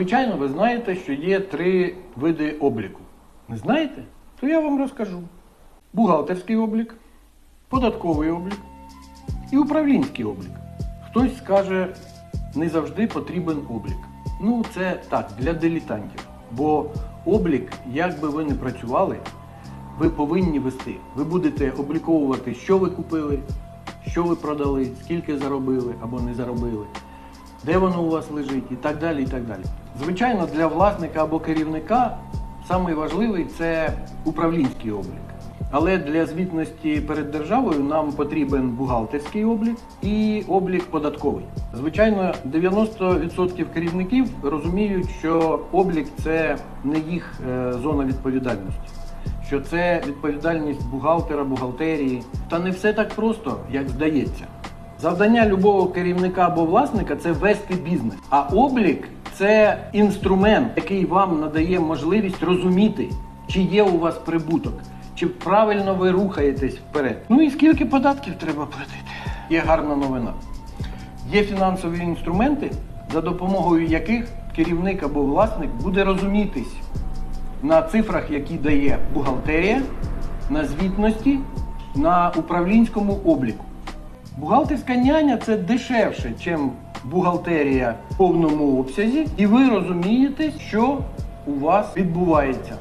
Звичайно, ви знаєте, що є три види обліку. Не знаєте? То я вам розкажу: бухгалтерський облік, податковий облік і управлінський облік. Хтось скаже, не завжди потрібен облік. Ну, це так, для дилетантів. Бо облік, як би ви не працювали, ви повинні вести. Ви будете обліковувати, що ви купили, що ви продали, скільки заробили або не заробили, де воно у вас лежить і так далі. і так далі. Звичайно, для власника або керівника найважливий це управлінський облік. Але для звітності перед державою нам потрібен бухгалтерський облік і облік податковий. Звичайно, 90% керівників розуміють, що облік це не їх е, зона відповідальності, що це відповідальність бухгалтера, бухгалтерії. Та не все так просто, як здається. Завдання любого керівника або власника це вести бізнес. А облік це інструмент, який вам надає можливість розуміти, чи є у вас прибуток, чи правильно ви рухаєтесь вперед. Ну і скільки податків треба платити. Є гарна новина. Є фінансові інструменти, за допомогою яких керівник або власник буде розумітись на цифрах, які дає бухгалтерія, на звітності, на управлінському обліку. Бухгалтерська няня це дешевше, ніж бухгалтерія в повному обсязі, і ви розумієте, що у вас відбувається.